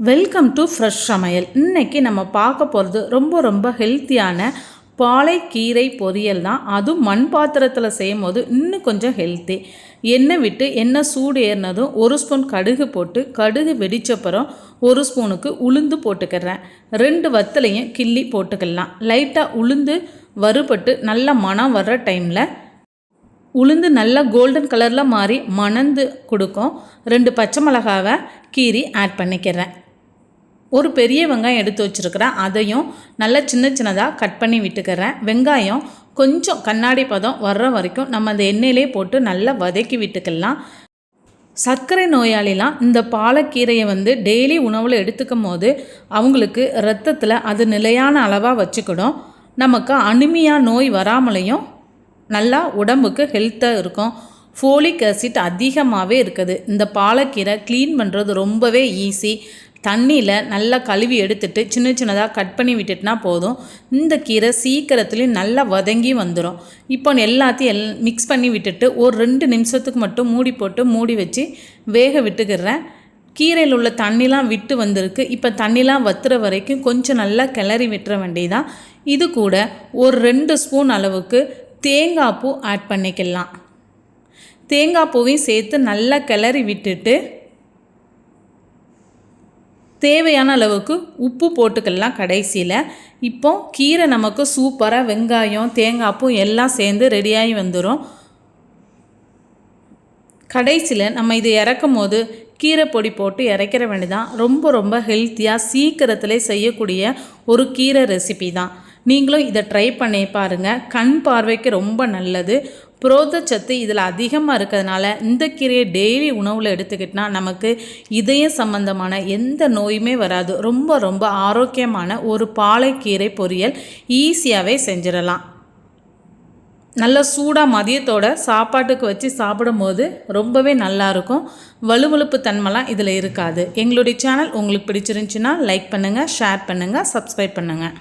Welcome to fresh சமையல். இன்றைக்கி நம்ம பார்க்க போகிறது ரொம்ப ரொம்ப ஹெல்த்தியான பாலைக்கீரை பொரியல் தான். அதுவும் மண் பாத்திரத்தில் செய்யும் போது இன்னும் கொஞ்சம் ஹெல்த்தி எண்ணெய் விட்டு எண்ணெய் சூடு ஏறினதும் ஒரு ஸ்பூன் கடுகு போட்டு கடுகு வெடிச்சப்புறம் ஒரு ஸ்பூனுக்கு உளுந்து போட்டுக்கிறேன். ரெண்டு வத்தலையும் கிள்ளி போட்டுக்கலாம். லைட்டாக உளுந்து வறுபட்டு நல்ல மணம் வர்ற டைமில் உளுந்து நல்லா கோல்டன் கலரில் மாறி மணந்து கொடுக்கும். ரெண்டு பச்சை மிளகாவை கீரி ஆட் பண்ணிக்கிறேன். ஒரு பெரிய வெங்காயம் எடுத்து வச்சுருக்கிறேன். அதையும் நல்லா சின்ன சின்னதாக கட் பண்ணி விட்டுக்கிறேன். வெங்காயம் கொஞ்சம் கண்ணாடி பதம் வர்ற வரைக்கும் நம்ம அந்த எண்ணெயிலே போட்டு நல்லா வதக்கி விட்டுக்கலாம். சர்க்கரை நோயாளிலாம் இந்த பாலக்கீரையை வந்து டெய்லி உணவில் எடுத்துக்கும் போது அவங்களுக்கு ரத்தத்தில் அது நிலையான அளவாக வச்சுக்கிடும். நமக்கு அனிமியா நோய் வராமலையும் நல்லா உடம்புக்கு ஹெல்த்தாக இருக்கும். ஃபோலிக் ஆசிட் அதிகமாகவே இருக்குது. இந்த பாலக்கீரை க்ளீன் பண்ணுறது ரொம்பவே ஈஸி தண்ணியில் நல்லா கழுவி எடுத்துட்டு சின்ன சின்னதாக கட் பண்ணி விட்டுட்டுனா போதும். இந்த கீரை சீக்கிரத்துலேயும் நல்லா வதங்கி வந்துடும் இப்போ எல்லாத்தையும் எல் மிக்ஸ் பண்ணி விட்டுட்டு ஒரு ரெண்டு நிமிஷத்துக்கு மட்டும் மூடி போட்டு மூடி வச்சு வேக விட்டுக்கிறேன். கீரையில் உள்ள தண்ணிலாம் விட்டு வந்திருக்கு. இப்போ தண்ணிலாம் வத்துற வரைக்கும் கொஞ்சம் நல்லா கிளறி விட்டுற வேண்டியதான் இது கூட ஒரு ரெண்டு ஸ்பூன் அளவுக்கு தேங்காய் பூ ஆட் பண்ணிக்கலாம். தேங்காய் பூவையும் சேர்த்து நல்லா கிளறி விட்டுட்டு தேவையான அளவுக்கு உப்பு போட்டுக்கலாம் கடைசியில். இப்போ கீரை நமக்கு சூப்பராக வெங்காயம் தேங்காய்ப்பும் எல்லாம் சேர்ந்து ரெடியாகி வந்துடும் கடைசியில் நம்ம இது இறக்கும் போது கீரை பொடி போட்டு இறக்கிற வேண்டிதான் ரொம்ப ரொம்ப ஹெல்த்தியாக சீக்கிரத்தில் செய்யக்கூடிய ஒரு கீரை ரெசிபி தான். நீங்களும் இதை ட்ரை பண்ணி பாருங்கள் கண் பார்வைக்கு ரொம்ப நல்லது. புரோதச்சத்து இதில் அதிகமாக இருக்கிறதுனால இந்த கீரையை டெய்லி உணவில் எடுத்துக்கிட்டனா நமக்கு இதய சம்பந்தமான எந்த நோயுமே வராது. ரொம்ப ரொம்ப ஆரோக்கியமான ஒரு பாலைக்கீரை பொரியல் ஈஸியாகவே செஞ்சிடலாம். நல்ல சூடாக மதியத்தோட சாப்பாட்டுக்கு வச்சு சாப்பிடும்போது ரொம்பவே நல்லாயிருக்கும் வலுவழுப்பு தன்மைலாம் இதில் இருக்காது. எங்களுடைய சேனல் உங்களுக்கு பிடிச்சிருந்துச்சின்னா லைக் பண்ணுங்கள் ஷேர் பண்ணுங்கள் சப்ஸ்கிரைப் பண்ணுங்கள்